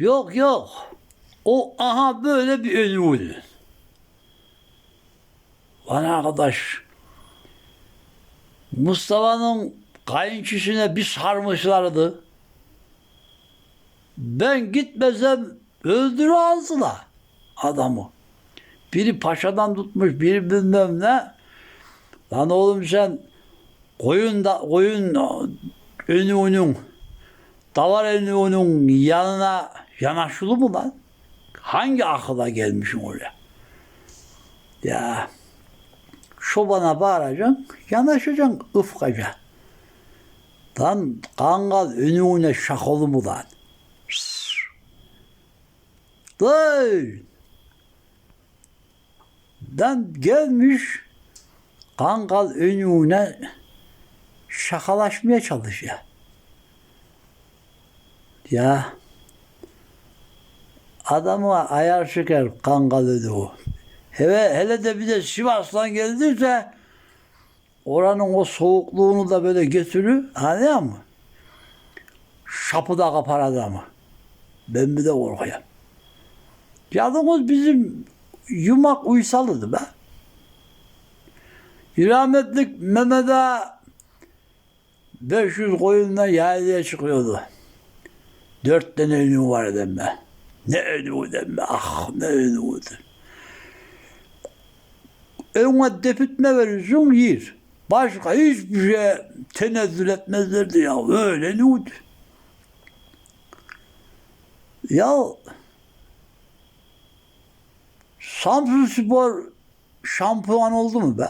Yok yok. O aha böyle bir önü Bana arkadaş Mustafa'nın kayınçisine bir sarmışlardı. Ben gitmesem öldür ağzına adamı. Biri paşadan tutmuş, biri bilmem ne. Lan oğlum sen koyun da koyun önü onun davar önü onun yanına yanaşılı mı lan? Hangi akıla gelmişsin oraya? Ya şobana bağıracaksın, yanaşacaksın ıfkaca. Lan kangal önüne şakalı mı lan? Dur. Lan gelmiş kangal önüne şakalaşmaya çalışıyor. Ya adamı ayar şeker kangal önü. Hele, hele de bir de Sivas'tan geldiyse oranın o soğukluğunu da böyle götürür. Anlıyor musun? Şapı da kapar adamı. Ben bir de korkuyorum. Yalnız bizim yumak uysalıdı be. Rahmetlik Mehmet Ağa 500 koyunla yaylaya çıkıyordu. Dört tane önü var deme. Ne önü deme. Ah ne önü Önüne depitme verirsin yer. Başka hiçbir şey tenezzül etmezlerdi ya. Öyle ne Ya Samsun Spor şampiyon oldu mu be?